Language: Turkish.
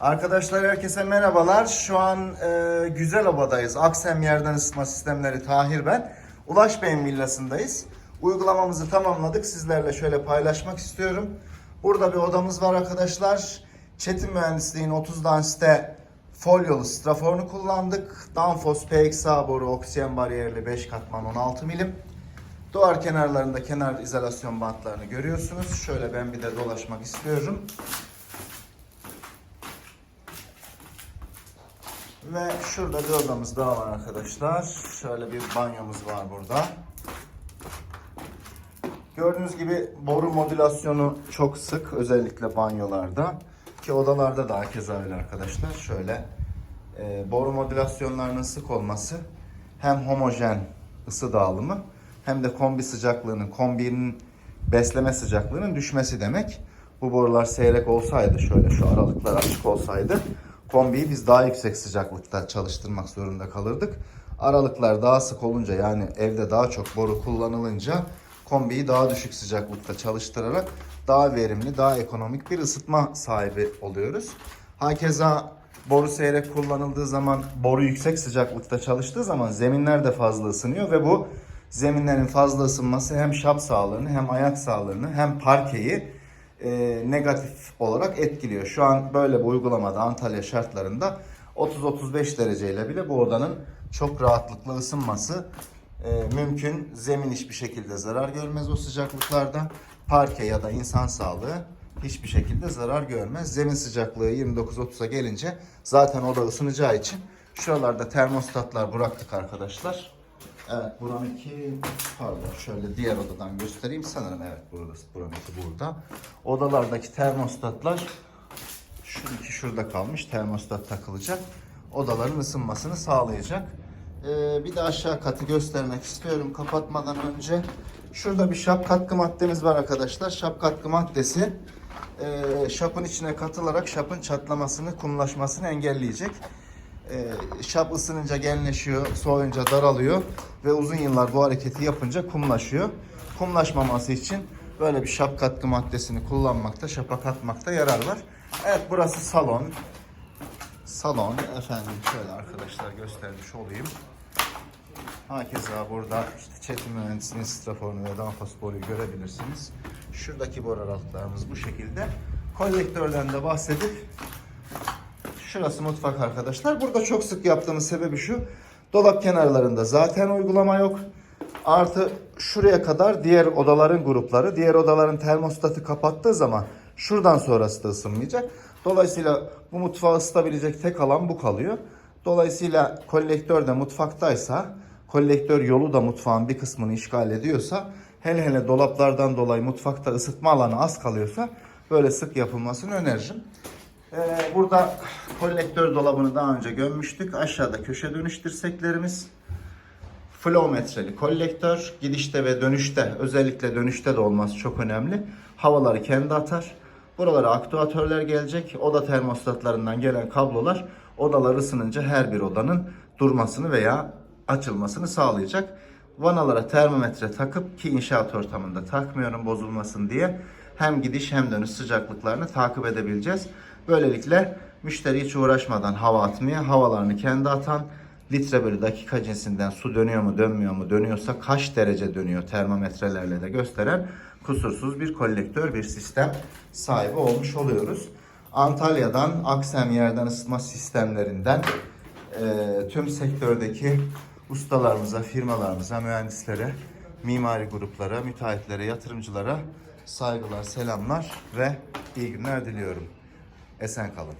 Arkadaşlar herkese merhabalar. Şu an e, Güzeloba'dayız. Aksem Yerden Isıtma Sistemleri Tahir ben. Ulaş Bey'in villasındayız. Uygulamamızı tamamladık. Sizlerle şöyle paylaşmak istiyorum. Burada bir odamız var arkadaşlar. Çetin Mühendisliğin 30 danste folyolu straforunu kullandık. Danfoss PXA boru oksijen bariyerli 5 katman 16 milim. Duvar kenarlarında kenar izolasyon bantlarını görüyorsunuz. Şöyle ben bir de dolaşmak istiyorum. Ve şurada bir odamız daha var arkadaşlar. Şöyle bir banyomuz var burada. Gördüğünüz gibi boru modülasyonu çok sık özellikle banyolarda ki odalarda da keza öyle arkadaşlar. Şöyle e, boru modülasyonlarının sık olması hem homojen ısı dağılımı hem de kombi sıcaklığının kombinin besleme sıcaklığının düşmesi demek. Bu borular seyrek olsaydı şöyle şu aralıklar açık olsaydı kombiyi biz daha yüksek sıcaklıkta çalıştırmak zorunda kalırdık. Aralıklar daha sık olunca yani evde daha çok boru kullanılınca kombiyi daha düşük sıcaklıkta çalıştırarak daha verimli, daha ekonomik bir ısıtma sahibi oluyoruz. Hakeza boru seyrek kullanıldığı zaman, boru yüksek sıcaklıkta çalıştığı zaman zeminler de fazla ısınıyor ve bu zeminlerin fazla ısınması hem şap sağlığını hem ayak sağlığını hem parkeyi e, negatif olarak etkiliyor. Şu an böyle bir uygulamada Antalya şartlarında 30-35 dereceyle bile bu odanın çok rahatlıkla ısınması e, mümkün. Zemin hiçbir şekilde zarar görmez o sıcaklıklarda. Parke ya da insan sağlığı hiçbir şekilde zarar görmez. Zemin sıcaklığı 29-30'a gelince zaten oda ısınacağı için şuralarda termostatlar bıraktık arkadaşlar. Evet buranınki pardon şöyle diğer odadan göstereyim sanırım evet burası buranınki burada. Odalardaki termostatlar şununki şurada kalmış termostat takılacak. Odaların ısınmasını sağlayacak. Ee, bir de aşağı katı göstermek istiyorum kapatmadan önce. Şurada bir şap katkı maddemiz var arkadaşlar. Şap katkı maddesi e, şapın içine katılarak şapın çatlamasını, kumlaşmasını engelleyecek. E, şap ısınınca genleşiyor, soğuyunca daralıyor ve uzun yıllar bu hareketi yapınca kumlaşıyor. Kumlaşmaması için böyle bir şap katkı maddesini kullanmakta, şapa katmakta yarar var. Evet burası salon. Salon efendim şöyle arkadaşlar göstermiş olayım. Hakeza burada işte Çetin Mühendisliğin straforunu ve danfoss boruyu görebilirsiniz. Şuradaki boru aralıklarımız bu şekilde. Kolektörden de bahsedip Şurası mutfak arkadaşlar. Burada çok sık yaptığımız sebebi şu. Dolap kenarlarında zaten uygulama yok. Artı şuraya kadar diğer odaların grupları, diğer odaların termostatı kapattığı zaman şuradan sonrası da ısınmayacak. Dolayısıyla bu mutfağı ısıtabilecek tek alan bu kalıyor. Dolayısıyla kolektör de mutfaktaysa, kolektör yolu da mutfağın bir kısmını işgal ediyorsa, hele hele dolaplardan dolayı mutfakta ısıtma alanı az kalıyorsa böyle sık yapılmasını öneririm. Ee, burada kolektör dolabını daha önce gömmüştük. Aşağıda köşe dönüş dirseklerimiz. Flow kolektör gidişte ve dönüşte özellikle dönüşte de olması çok önemli. Havaları kendi atar. Buralara aktuatörler gelecek. Oda termostatlarından gelen kablolar odalar ısınınca her bir odanın durmasını veya açılmasını sağlayacak. Vanalara termometre takıp ki inşaat ortamında takmıyorum bozulmasın diye hem gidiş hem dönüş sıcaklıklarını takip edebileceğiz. Böylelikle müşteri hiç uğraşmadan hava atmaya, havalarını kendi atan, litre bölü dakika cinsinden su dönüyor mu dönmüyor mu dönüyorsa kaç derece dönüyor termometrelerle de gösteren kusursuz bir kolektör bir sistem sahibi olmuş oluyoruz. Antalya'dan Aksem yerden ısıtma sistemlerinden e, tüm sektördeki ustalarımıza, firmalarımıza, mühendislere, mimari gruplara, müteahhitlere, yatırımcılara saygılar, selamlar ve iyi günler diliyorum. Esen kalın.